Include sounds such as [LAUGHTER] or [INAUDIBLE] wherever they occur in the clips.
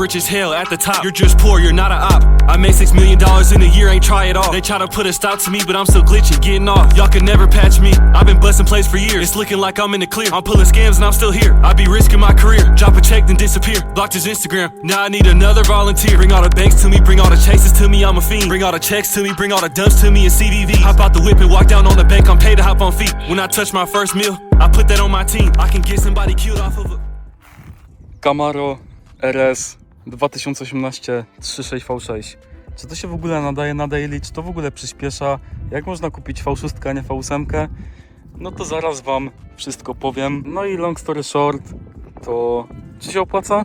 Rich as hell at the top. You're just poor, you're not a op. I made six million dollars in a year, ain't try it all. They try to put a stop to me, but I'm still glitching, getting off. Y'all can never patch me. I've been busting plays for years. It's looking like I'm in the clear. I'm pulling scams and I'm still here. I be risking my career. Drop a check, then disappear. Blocked his Instagram. Now I need another volunteer. Bring all the banks to me, bring all the chases to me. I'm a fiend. Bring all the checks to me, bring all the dumps to me and CDV. Hop out the whip and walk down on the bank. I'm paid to hop on feet. When I touch my first meal, I put that on my team. I can get somebody killed off of a. Camaro RS 2018 36V6. Czy to się w ogóle nadaje na daily? Czy to w ogóle przyspiesza? Jak można kupić V6, a nie V8? No to zaraz Wam wszystko powiem. No i long story short, to czy się opłaca?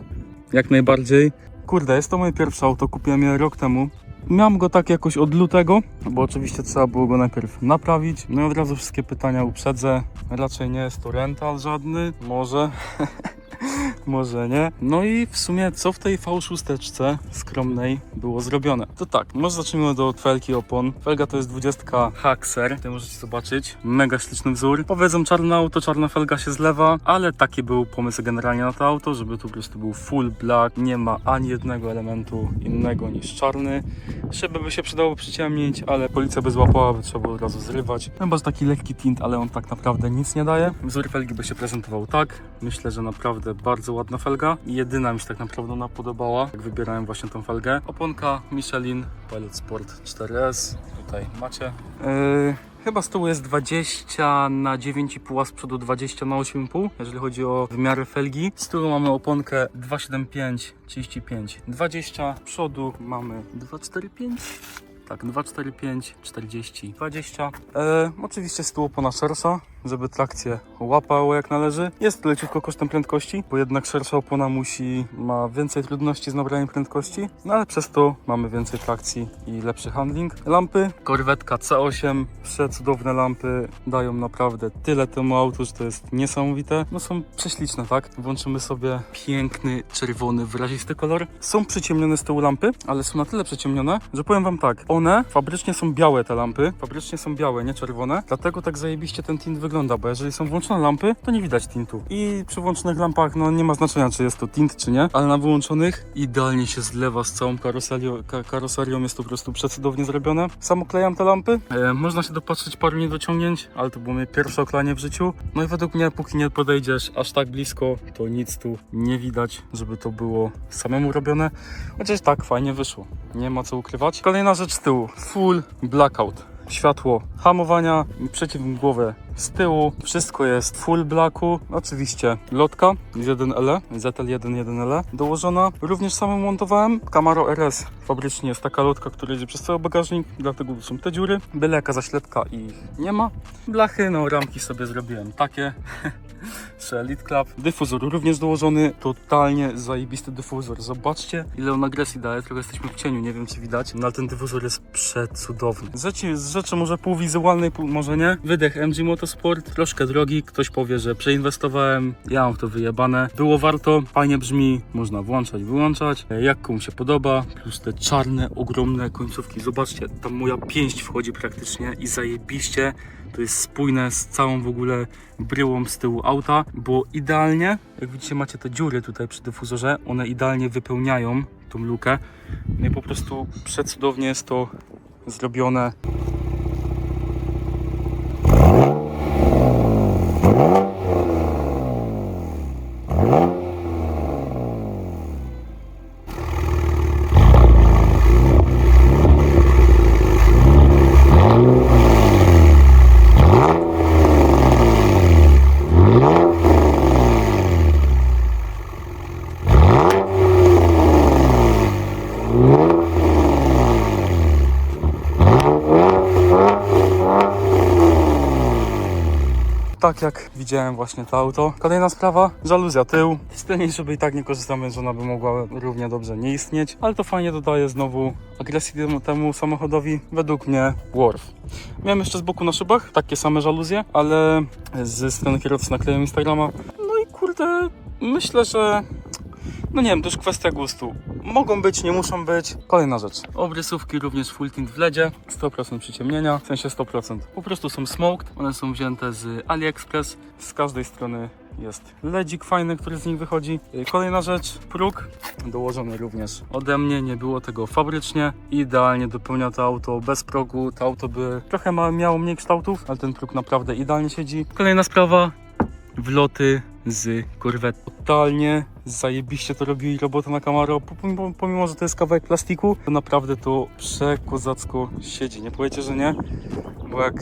Jak najbardziej. Kurde, jest to moje pierwsze auto, kupiłem je rok temu. Miałem go tak jakoś od lutego, bo oczywiście trzeba było go najpierw naprawić. No i od razu wszystkie pytania uprzedzę. Raczej nie jest to rental żadny, może. [LAUGHS] [LAUGHS] Może nie. No i w sumie co w tej V6 skromnej było zrobione? To tak, może zacznijmy od felki opon. Felga to jest 20 Haxer, tutaj możecie zobaczyć. Mega śliczny wzór. Powiedzą czarne auto, czarna felga się zlewa, ale taki był pomysł generalnie na to auto, żeby tu po prostu był full black. Nie ma ani jednego elementu innego niż czarny. Szyby by się przydało przyciemnić, ale policja by złapała, by trzeba było od razu zrywać. Chyba, że taki lekki tint, ale on tak naprawdę nic nie daje. Wzór felgi by się prezentował tak. Myślę, że naprawdę bardzo ładna felga. Jedyna mi się tak naprawdę ona podobała, jak wybierałem właśnie tą felgę. Oponka Michelin Pilot Sport 4S. Tutaj macie. Yy, Chyba z tyłu jest 20 na 9,5, a z przodu 20 na 8,5, jeżeli chodzi o wymiary felgi. Z tyłu mamy oponkę 275, 35, 20. Z przodu mamy 245. Tak, 245, 40, 20. E, oczywiście z tyłu opona szersza, żeby trakcję łapało jak należy. Jest leciutko kosztem prędkości, bo jednak szersza opona musi, ma więcej trudności z nabraniem prędkości, no ale przez to mamy więcej trakcji i lepszy handling. Lampy, korwetka C8, przecudowne lampy, dają naprawdę tyle temu autu, że to jest niesamowite. No są prześliczne, tak? Włączymy sobie piękny, czerwony, wyrazisty kolor. Są przyciemnione z tyłu lampy, ale są na tyle przyciemnione, że powiem wam tak, one fabrycznie są białe te lampy, fabrycznie są białe, nie czerwone, dlatego tak zajebiście ten tint wygląda, bo jeżeli są włączone lampy, to nie widać tintu. I przy włączonych lampach, no nie ma znaczenia, czy jest to tint, czy nie, ale na wyłączonych idealnie się zlewa z całą karoserią, ka karoserią jest to po prostu przecudownie zrobione. Sam oklejam te lampy, e, można się dopatrzyć paru niedociągnięć, ale to było moje pierwsze oklanie w życiu. No i według mnie, póki nie podejdziesz aż tak blisko, to nic tu nie widać, żeby to było samemu robione. Chociaż tak, fajnie wyszło. Nie ma co ukrywać. Kolejna rzecz z tyłu. Full blackout. Światło hamowania, przeciwmgłowe z tyłu. Wszystko jest full blacku. Oczywiście lotka z 1L, ZL1 1L dołożona. Również samym montowałem. Camaro RS fabrycznie jest taka lotka, która idzie przez cały bagażnik, dlatego są te dziury. Byle jaka zaślepka i nie ma. Blachy, no ramki sobie zrobiłem takie. [LAUGHS] z Elite Club. Dyfuzor również dołożony, totalnie zajebisty dyfuzor. Zobaczcie ile on agresji daje, trochę jesteśmy w cieniu, nie wiem czy widać, no ale ten dyfuzor jest przecudowny. Z rzeczy, z rzeczy może półwizualnej, pół, może nie. Wydech MG Motorsport, troszkę drogi, ktoś powie, że przeinwestowałem, ja mam to wyjebane. Było warto, fajnie brzmi, można włączać, wyłączać, jak komu się podoba, plus te czarne, ogromne końcówki. Zobaczcie, tam moja pięść wchodzi praktycznie i zajebiście. To jest spójne z całą w ogóle bryłą z tyłu auta, bo idealnie, jak widzicie macie te dziury tutaj przy dyfuzorze, one idealnie wypełniają tą lukę. No i po prostu przecudownie jest to zrobione. Tak jak widziałem właśnie to auto. Kolejna sprawa, żaluzja tył. Z tylnej szyby i tak nie korzystam, więc ona by mogła równie dobrze nie istnieć. Ale to fajnie dodaje znowu agresji temu, temu samochodowi. Według mnie worth. Miałem jeszcze z boku na szybach takie same żaluzje, ale ze strony kierowcy naklejem Instagrama. No i kurde, myślę, że No nie wiem, to już kwestia gustu. Mogą być, nie muszą być. Kolejna rzecz. Obrysówki również full tint w LEDzie. 100% przyciemnienia, w sensie 100%. Po prostu są smoked. One są wzięte z AliExpress. Z każdej strony jest ledzik fajny, który z nich wychodzi. Kolejna rzecz, próg dołożony również ode mnie, nie było tego fabrycznie. Idealnie dopełnia to auto bez progu. To auto by trochę miało mniej kształtów, ale ten próg naprawdę idealnie siedzi. Kolejna sprawa, wloty z Corvette. Totalnie zajebiście to robi robota na Camaro, pomimo, pomimo, że to jest kawałek plastiku, to naprawdę to przekozacko siedzi. Nie powiecie, że nie? Bo jak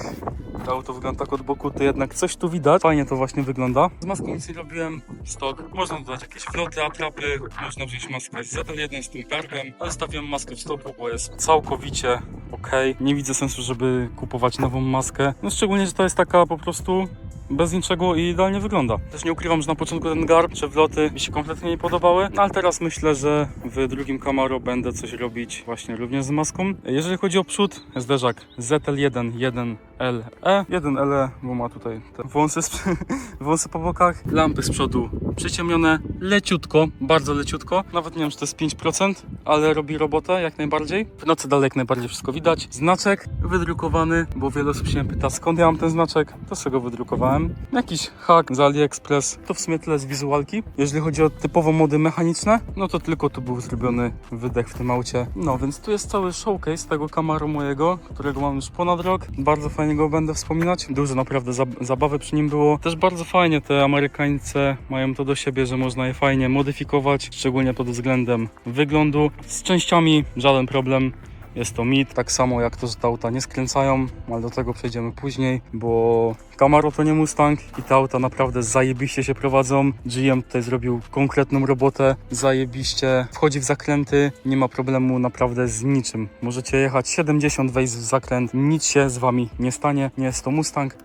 to auto wygląda tak od boku, to jednak coś tu widać. Fajnie to właśnie wygląda. Z maską nic nie robiłem, stok. Można dodać jakieś wloty, atrapy, można wziąć maskę z ZL1 z tym kartem, ale stawiam maskę w stopu, bo jest całkowicie ok. Nie widzę sensu, żeby kupować nową maskę. No szczególnie, że to jest taka po prostu bez niczego i idealnie wygląda. Też nie ukrywam, że na początku ten garb czy wloty mi się kompletnie nie podobały, no ale teraz myślę, że w drugim Camaro będę coś robić właśnie również z maską. Jeżeli chodzi o przód, zderzak ZL1 1LE. 1LE, bo ma tutaj te wąsy, [LAUGHS] wąsy po bokach. Lampy z przodu przyciemnione, leciutko, bardzo leciutko. Nawet nie wiem, czy to jest 5%, ale robi robotę jak najbardziej. W nocy dalej jak najbardziej wszystko widać. Znaczek wydrukowany, bo wiele osób się pyta skąd ja mam ten znaczek, to sobie go wydrukowałem. Jakiś hak z AliExpress, to w sumie tyle z wizualki. Jeżeli chodzi o typowo mody mechaniczne, no to tylko tu był zrobiony wydech w tym aucie. No więc tu jest cały showcase tego Camaro mojego, którego mam już ponad rok. Bardzo fajnie go będę wspominać. Dużo naprawdę zab- zabawy przy nim było. Też bardzo fajnie te Amerykańce mają to do siebie, że można je fajnie modyfikować, szczególnie pod względem wyglądu. Z częściami żaden problem. Jest to mit, tak samo jak to, że te auta nie skręcają, ale do tego przejdziemy później, bo Camaro to nie Mustang i te auta naprawdę zajebiście się prowadzą. GM tutaj zrobił konkretną robotę, zajebiście wchodzi w zakręty, nie ma problemu naprawdę z niczym. Możecie jechać 70, wejść w zakręt, nic się z wami nie stanie, nie jest to Mustang.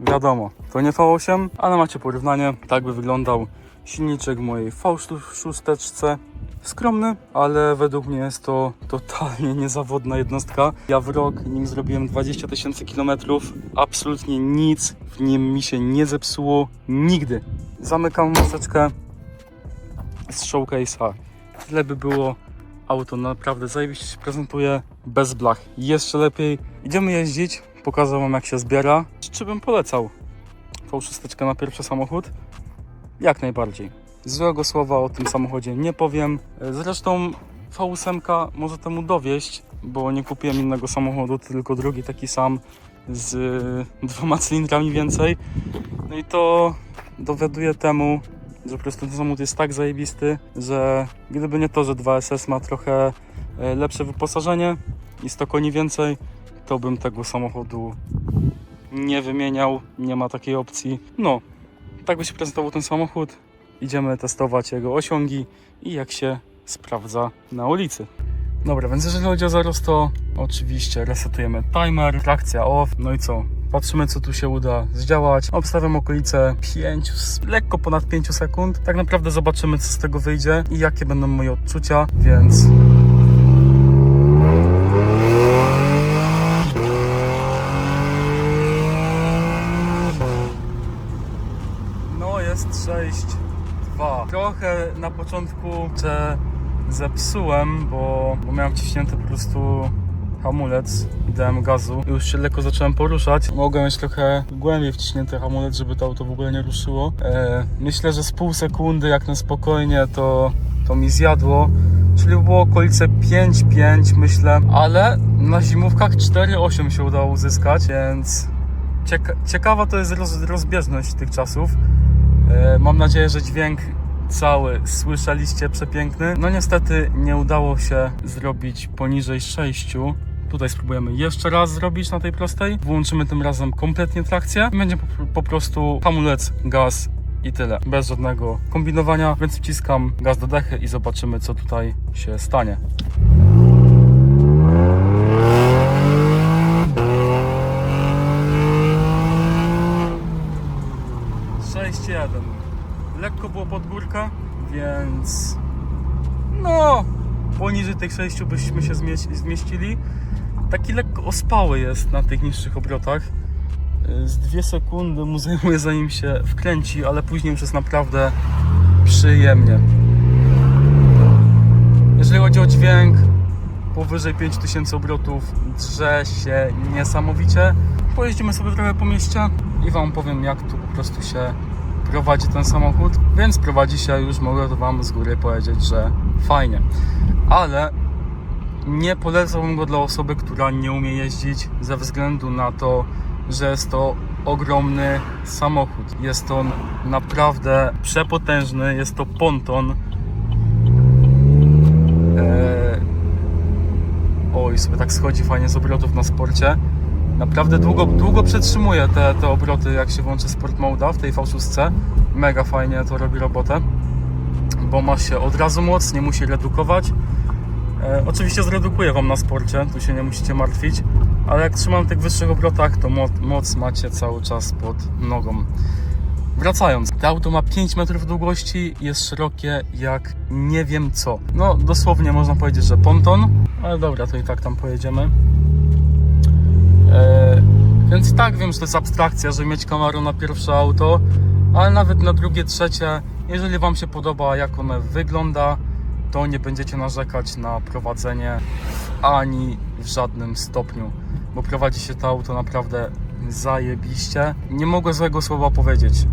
Wiadomo, to nie V8, ale macie porównanie, tak by wyglądał silniczek mojej V6. Skromny, ale według mnie jest to totalnie niezawodna jednostka. Ja w rok nim zrobiłem 20 tysięcy kilometrów. Absolutnie nic w nim mi się nie zepsuło. Nigdy. Zamykam maseczkę z showcase'a. Tyle by było. Auto naprawdę zajebiście się prezentuje. Bez blach. Jeszcze lepiej. Idziemy jeździć. Pokażę wam jak się zbiera. Czy bym polecał V6 na pierwszy samochód? Jak najbardziej. Złego słowa o tym samochodzie nie powiem. Zresztą V8 może temu dowieść, bo nie kupiłem innego samochodu, tylko drugi taki sam z dwoma cylindrami więcej. No i to dowiaduje temu, że po prostu ten samochód jest tak zajebisty, że gdyby nie to, że 2SS ma trochę e, lepsze wyposażenie i 100 koni więcej, to bym tego samochodu nie wymieniał, nie ma takiej opcji. No, tak by się prezentował ten samochód. Idziemy testować jego osiągi i jak się sprawdza na ulicy. Dobra, więc jeżeli chodzi o zarost, to oczywiście resetujemy timer, trakcja off, no i co? Patrzymy, co tu się uda zdziałać. Obstawiam okolice 5, lekko ponad 5 sekund. Tak naprawdę zobaczymy, co z tego wyjdzie i jakie będą moje odczucia, więc No jest 6-2. Trochę na początku że zepsułem, bo, bo miałem wciśnięty po prostu hamulec dałem gazu. Już się lekko zacząłem poruszać. Mogłem mieć trochę głębiej wciśnięty hamulec, żeby to auto w ogóle nie ruszyło. E, myślę, że z pół sekundy jak na spokojnie to, to mi zjadło. Czyli było okolice 5-5 myślę, ale na zimówkach 4-8 się udało uzyskać, więc cieka ciekawa to jest roz rozbieżność tych czasów. E, Mam nadzieję, że dźwięk cały słyszeliście przepiękny. No niestety nie udało się zrobić poniżej 6. Tutaj spróbujemy jeszcze raz zrobić na tej prostej. Włączymy tym razem kompletnie trakcję. Będzie po, po prostu hamulec, gaz i tyle. Bez żadnego kombinowania, więc wciskam gaz do dechy i zobaczymy co tutaj się stanie. Sześć jeden. Lekko było pod górkę, więc no poniżej tych 6 byśmy się zmieś- zmieścili. Taki lekko ospały jest na tych niższych obrotach. Z dwie sekundy mu zajmuje [LAUGHS] zanim się wkręci, ale później już jest naprawdę przyjemnie. Jeżeli chodzi o dźwięk, powyżej 5000 obrotów drze się niesamowicie. Pojeździmy sobie trochę po mieście i Wam powiem jak tu po prostu się prowadzi ten samochód, więc prowadzi się już mogę to Wam z góry powiedzieć, że fajnie. Ale nie polecałbym go dla osoby, która nie umie jeździć ze względu na to, że jest to ogromny samochód. Jest on naprawdę przepotężny, jest to ponton. Eee... Oj, sobie tak schodzi fajnie z obrotów na sporcie. Naprawdę długo, długo przetrzymuje te, te obroty, jak się włączy Sport Moda w tej V6. Mega fajnie to robi robotę, bo ma się od razu moc, nie musi redukować. E, oczywiście zredukuje Wam na sporcie, tu się nie musicie martwić, ale jak trzymam w tych wyższych obrotach, to mo moc macie cały czas pod nogą. Wracając, to auto ma 5 metrów długości, jest szerokie jak nie wiem co. No dosłownie można powiedzieć, że ponton, ale dobra, to i tak tam pojedziemy. E, więc tak wiem, że to jest abstrakcja, że mieć Camaro na pierwsze auto, ale nawet na drugie, trzecie, jeżeli Wam się podoba jak one wygląda, to nie będziecie narzekać na prowadzenie ani w żadnym stopniu, bo prowadzi się to auto naprawdę zajebiście. Nie mogę złego słowa powiedzieć.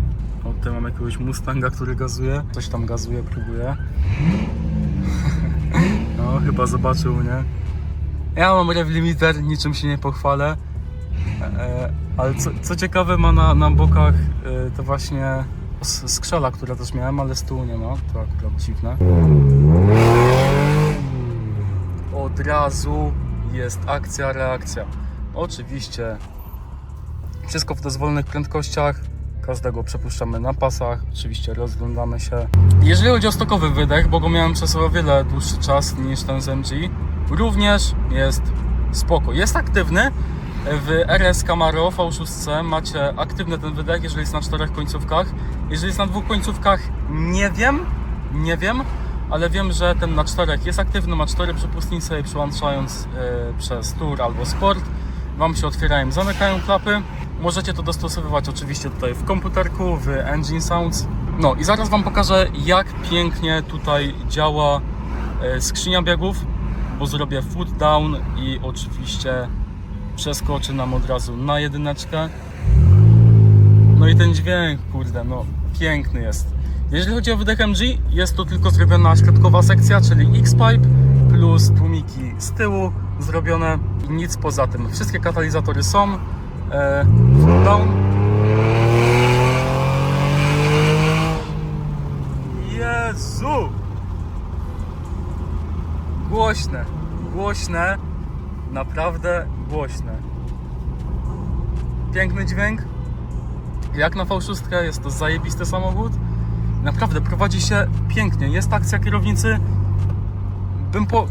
O, tutaj mam jakiegoś Mustanga, który gazuje. Coś tam gazuje, próbuje. [LAUGHS] No, chyba zobaczył mnie. Ja mam rev limiter, niczym się nie pochwalę. E, ale co, co ciekawe ma na, na bokach e, to właśnie skrzela, która też miałem, ale z tyłu nie ma. To akurat dziwne. Od razu jest akcja, reakcja. Oczywiście wszystko w dozwolonych prędkościach. Każdego przepuszczamy na pasach. Oczywiście rozglądamy się. Jeżeli chodzi o stokowy wydech, bo go miałem przez o wiele dłuższy czas niż ten z MG, również jest spoko. Jest aktywny. W RS Camaro V6 macie aktywny ten wydech, jeżeli jest na czterech końcówkach. Jeżeli jest na dwóch końcówkach, nie wiem, nie wiem, ale wiem, że ten na czterech jest aktywny, ma cztery przepustnice i przełączając e, przez Tour albo Sport Wam się otwierają, zamykają klapy. Możecie to dostosowywać oczywiście tutaj w komputerku, w Engine Sounds. No i zaraz Wam pokażę jak pięknie tutaj działa e, skrzynia biegów, bo zrobię foot down i oczywiście przeskoczy nam od razu na jedyneczkę. No i ten dźwięk, kurde, no piękny jest. Jeżeli chodzi o wydech MG, jest to tylko zrobiona środkowa sekcja, czyli X-Pipe plus tłumiki z tyłu zrobione i nic poza tym. Wszystkie katalizatory są. E, foot down. Jezu! Głośne, głośne, naprawdę głośne. Piękny dźwięk. Jak na V6 jest to zajebisty samochód. Naprawdę prowadzi się pięknie. Jest akcja kierownicy. Bym po.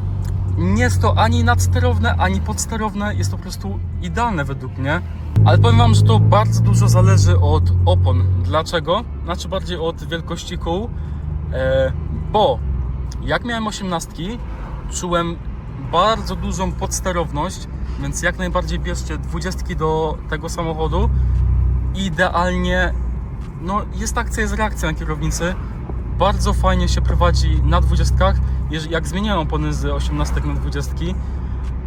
Nie jest to ani nadsterowne, ani podsterowne. Jest to po prostu idealne według mnie. Ale powiem Wam, że to bardzo dużo zależy od opon. Dlaczego? Znaczy bardziej od wielkości kół. E, bo jak miałem 18, czułem bardzo dużą podsterowność, więc jak najbardziej bierzcie 20 do tego samochodu. Idealnie, no jest akcja, jest reakcja na kierownicy. Bardzo fajnie się prowadzi na 20. Jeż- Jak zmieniałem opony z 18 na 20,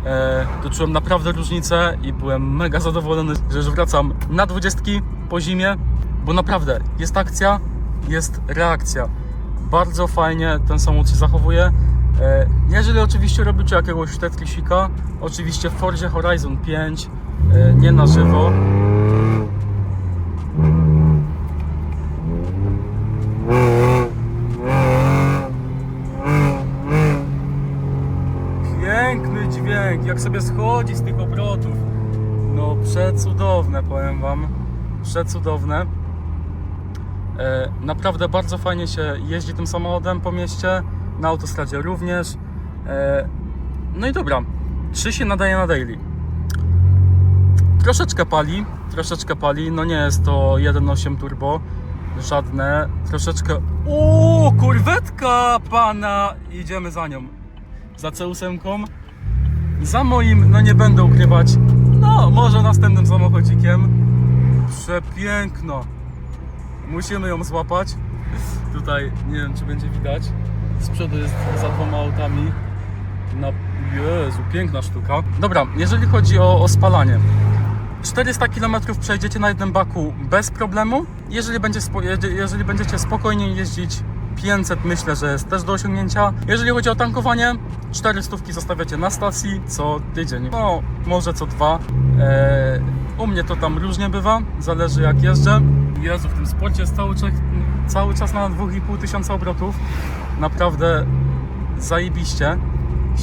e, to czułem naprawdę różnicę i byłem mega zadowolony, że wracam na 20 po zimie, bo naprawdę jest akcja, jest reakcja. Bardzo fajnie ten samochód się zachowuje. E, Jeżeli oczywiście robicie jakiegoś Tetrisika, oczywiście w Forzie Horizon 5, e, nie na żywo. Piękny dźwięk, jak sobie schodzi z tych obrotów. No przecudowne, powiem Wam. Przecudowne. E, Naprawdę bardzo fajnie się jeździ tym samochodem po mieście, na autostradzie również. E, No i dobra, czy się nadaje na daily? Troszeczkę pali, troszeczkę pali, no nie jest to 1.8 turbo, żadne, troszeczkę... Uuu, kurwetka pana! Idziemy za nią, za C8. Za moim, no nie będę ukrywać, no może następnym samochodzikiem. Przepiękno. Musimy ją złapać. Tutaj nie wiem, czy będzie widać. Z przodu jest za dwoma autami. Na... Jezu, piękna sztuka. Dobra, jeżeli chodzi o, o spalanie. 400 km przejdziecie na jednym baku bez problemu. Jeżeli, będzie spo, jeżeli będziecie spokojnie jeździć 500 myślę, że jest też do osiągnięcia. Jeżeli chodzi o tankowanie, 400 zostawiacie na stacji co tydzień. No, może co dwa. Eee, u mnie to tam różnie bywa, zależy jak jeżdżę. Jezu, w tym sporcie jest cały cały czas na 2,5 tysiąca obrotów. Naprawdę zajebiście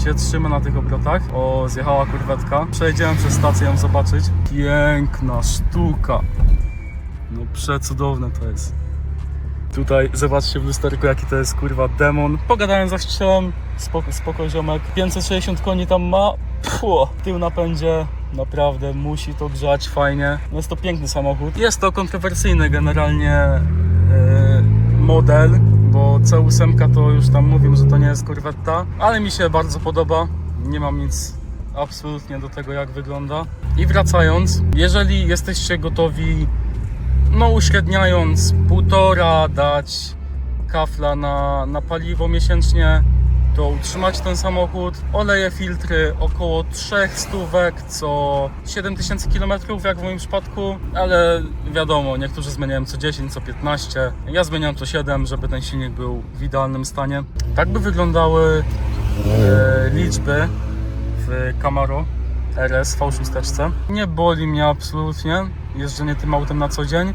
się trzyma na tych obrotach. O, zjechała kurwetka. Przejdziemy przez stację ją zobaczyć. Piękna sztuka. No przecudowne to jest. Tutaj zobaczcie w lusterku jaki to jest kurwa demon. Pogadałem za strzałem, spoko, spoko ziomek. 560 koni tam ma. Pło, tył napędzie. Naprawdę musi to grzać fajnie. No jest to piękny samochód. Jest to kontrowersyjny generalnie model, bo C8 to już tam mówią, że to nie jest korwetta, ale mi się bardzo podoba. Nie mam nic absolutnie do tego jak wygląda. I wracając, jeżeli jesteście gotowi no uśredniając półtora dać kafla na, na paliwo miesięcznie, to utrzymać ten samochód. Oleje filtry około 3 stówek co 7000 km, jak w moim przypadku, ale wiadomo, niektórzy zmieniają co 10, co 15. Ja zmieniam co 7, żeby ten silnik był w idealnym stanie. Tak by wyglądały e, liczby w Camaro RS V6. Nie boli mnie absolutnie jeżdżenie tym autem na co dzień.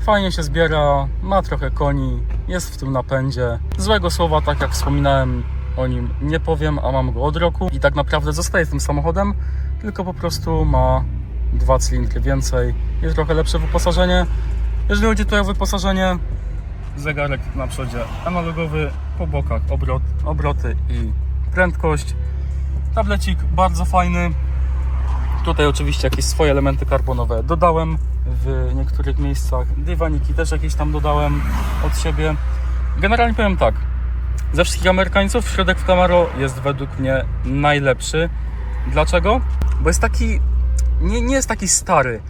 Fajnie się zbiera, ma trochę koni, jest w tym napędzie. Złego słowa, tak jak wspominałem o nim, nie powiem, a mam go od roku i tak naprawdę zostaje tym samochodem, tylko po prostu ma dwa cylindry więcej, jest trochę lepsze wyposażenie. Jeżeli chodzi tutaj o wyposażenie, zegarek na przodzie analogowy, po bokach obrot, obroty i prędkość. Tablecik bardzo fajny, Tutaj oczywiście jakieś swoje elementy karbonowe dodałem w niektórych miejscach. Dywaniki też jakieś tam dodałem od siebie. Generalnie powiem tak. Ze wszystkich Amerykańców środek w Camaro jest według mnie najlepszy. Dlaczego? Bo jest taki... Nie, nie jest taki stary.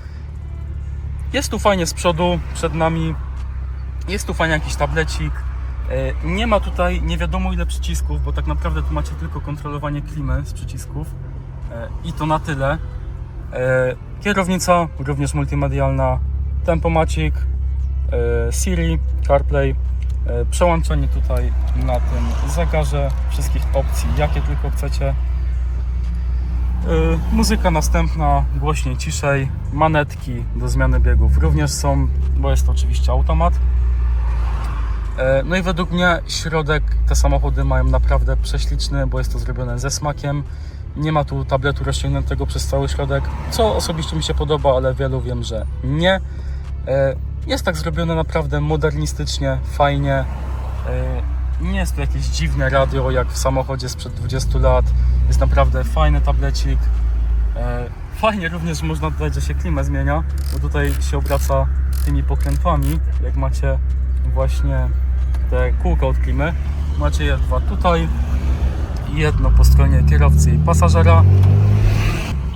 Jest tu fajnie z przodu, przed nami. Jest tu fajnie jakiś tablecik. E, Nie ma tutaj nie wiadomo ile przycisków, bo tak naprawdę tu macie tylko kontrolowanie klimy z przycisków. E, I to na tyle. E, Kierownica również multimedialna, tempomacik, Siri, CarPlay, przełączenie tutaj na tym zegarze wszystkich opcji, jakie tylko chcecie. E, Muzyka następna, głośniej, ciszej, manetki do zmiany biegów również są, bo jest to oczywiście automat. E, No i według mnie środek te samochody mają naprawdę prześliczny, bo jest to zrobione ze smakiem. Nie ma tu tabletu rozciągniętego przez cały środek, co osobiście mi się podoba, ale wielu wiem, że nie. Jest tak zrobione naprawdę modernistycznie, fajnie. E, Nie jest to jakieś dziwne radio jak w samochodzie sprzed 20 lat. Jest naprawdę fajny tablecik. E, Fajnie również można dodać, że się klimę zmienia, bo tutaj się obraca tymi pokrętłami, jak macie właśnie te kółka od klimy. Macie je dwa tutaj, jedno po stronie kierowcy i pasażera.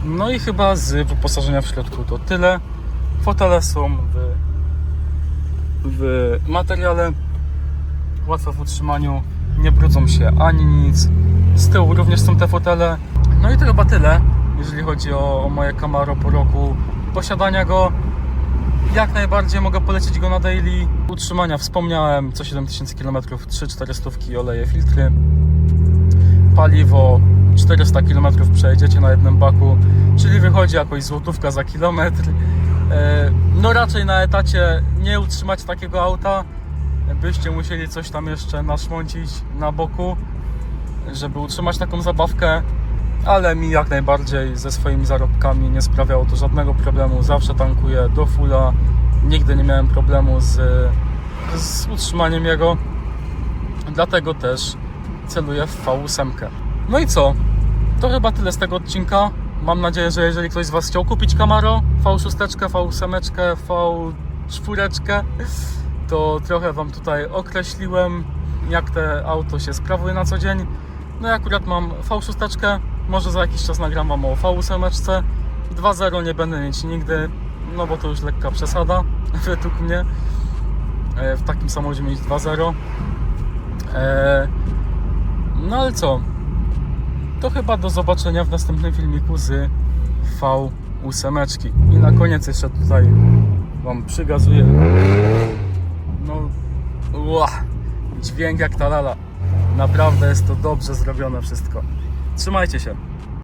No i chyba z wyposażenia w środku to tyle. Fotele są w, w materiale, łatwe w utrzymaniu, nie brudzą się ani nic. Z tyłu również są te fotele. No i to chyba tyle, jeżeli chodzi o, o moje Camaro po roku posiadania go. Jak najbardziej mogę polecić go na daily. Utrzymania wspomniałem, co 7000 km, 3-400 oleje, filtry. Paliwo 400 km przejedziecie na jednym baku, czyli wychodzi jakoś złotówka za kilometr. E, No raczej na etacie nie utrzymać takiego auta, byście musieli coś tam jeszcze naszmącić na boku, żeby utrzymać taką zabawkę ale mi jak najbardziej ze swoimi zarobkami nie sprawiało to żadnego problemu. Zawsze tankuję do fulla. Nigdy nie miałem problemu z, z utrzymaniem jego. Dlatego też celuję w V8. No i co? To chyba tyle z tego odcinka. Mam nadzieję, że jeżeli ktoś z Was chciał kupić Camaro, V6, V8, V4, to trochę Wam tutaj określiłem, jak te auto się sprawuje na co dzień. No ja akurat mam V6, może za jakiś czas nagram Wam o V8. 2.0 nie będę mieć nigdy, no bo to już lekka przesada [LAUGHS] według mnie. E, W takim samochodzie mieć 2.0. Eee, no ale co? To chyba do zobaczenia w następnym filmiku z V8. I na koniec jeszcze tutaj Wam przygazuję. No, ła, dźwięk jak ta lala. Naprawdę jest to dobrze zrobione wszystko. Trzymajcie się.